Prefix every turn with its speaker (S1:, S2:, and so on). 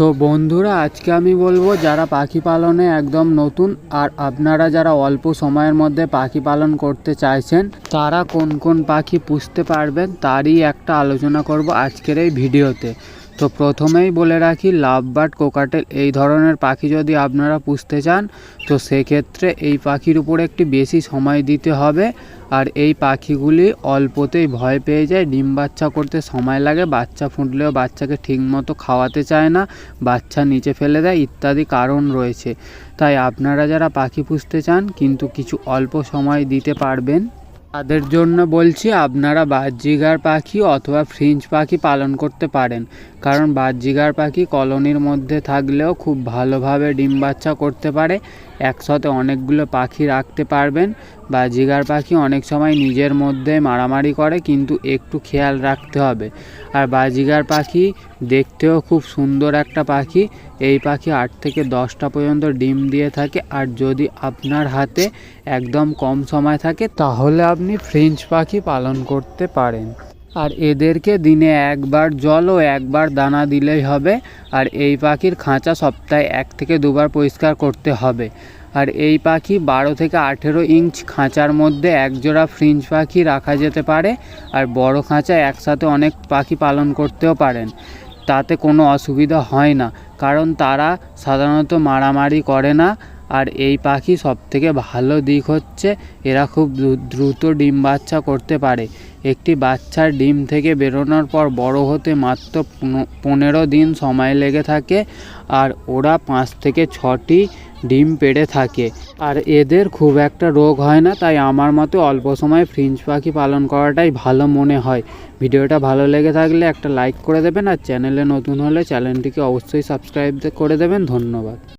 S1: তো বন্ধুরা, আজকে আমি বলব যারা পাখি পালনে একদম নতুন আর আপনারা যারা অল্প সময়ের মধ্যে পাখি পালন করতে চাইছেন, তারা কোন কোন পাখি পুষতে পারবেন তারই একটা আলোচনা করব আজকের এই ভিডিওতে। তো প্রথমেই বলে রাখি, লাভ বার্ড কোকাটেল, এই ধরনের পাখি যদি আপনারা পুষতে চান, তো সেক্ষেত্রে এই পাখির উপরে একটি বেশি সময় দিতে হবে। আর এই পাখিগুলি অল্পতেই ভয় পেয়ে যায়, ডিম বাচ্চা করতে সময় লাগে, বাচ্চা ফুটলেও বাচ্চাকে ঠিকমতো খাওয়াতে চায় না, বাচ্চা নিচে ফেলে দেয় ইত্যাদি কারণ রয়েছে। তাই আপনারা যারা পাখি পুষতে চান, কিন্তু কিছু অল্প সময় দিতে পারবেন। তাদের জন্য বলছি আপনারা বাহ্যিগার পাখি অথবা ফ্রিঞ্চ পাখি পালন করতে পারেন। কারণ বাহ্যিগার পাখি কলোনির মধ্যে থাকলেও খুব ভালোভাবে ডিম বাচ্চা করতে পারে। একসাথে অনেকগুলো পাখি রাখতে পারবেন বা জিগার পাখি অনেক সময় নিজের মধ্যে মারামারি করে, কিন্তু একটু খেয়াল রাখতে হবে। আর বাজিগার পাখি দেখতেও খুব সুন্দর একটা পাখি। এই পাখি আট থেকে দশটা পর্যন্ত ডিম দিয়ে থাকে, আর যদি আপনার হাতে একদম কম সময় থাকে, তাহলে আপনি ফ্রেঞ্চ পাখি পালন করতে পারেন। আর এদেরকে দিনে একবার জল ও একবার দানা দিলেই হবে। আর এই পাখির খাঁচা সপ্তাহে এক থেকে দুবার পরিষ্কার করতে হবে। আর এই পাখি বারো থেকে আঠেরো ইঞ্চ খাঁচার মধ্যে একজোড়া ফ্রিঞ্চ পাখি রাখা যেতে পারে। আর বড় খাঁচা একসাথে অনেক পাখি পালন করতেও পারেন। তাতে কোনো অসুবিধা হয় না, কারণ তারা সাধারণত মারামারি করে না। আর এই পাখি সবথেকে ভালো দিক হচ্ছে এরা খুব দ্রু- দ্রুত ডিম বাচ্চা করতে পারে। একটি বাচ্চার ডিম থেকে বেরোনোর পর বড় হতে মাত্র পনো- পনেরো দিন সময় লেগে থাকে আর ওরা পাঁচ থেকে ছটি ডিম পেড়ে থাকে। আর এদের খুব একটা রোগ হয় না, তাই আমার মতে অল্প সময় ফ্রিঞ্চ পাখি পালন করাটাই ভালো মনে হয়। ভিডিওটা ভালো লেগে থাকলে একটা লাইক করে দেবেন আর চ্যানেলে নতুন হলে চ্যানেলটিকে অবশ্যই সাবস্ক্রাইব করে দেবেন। ধন্যবাদ।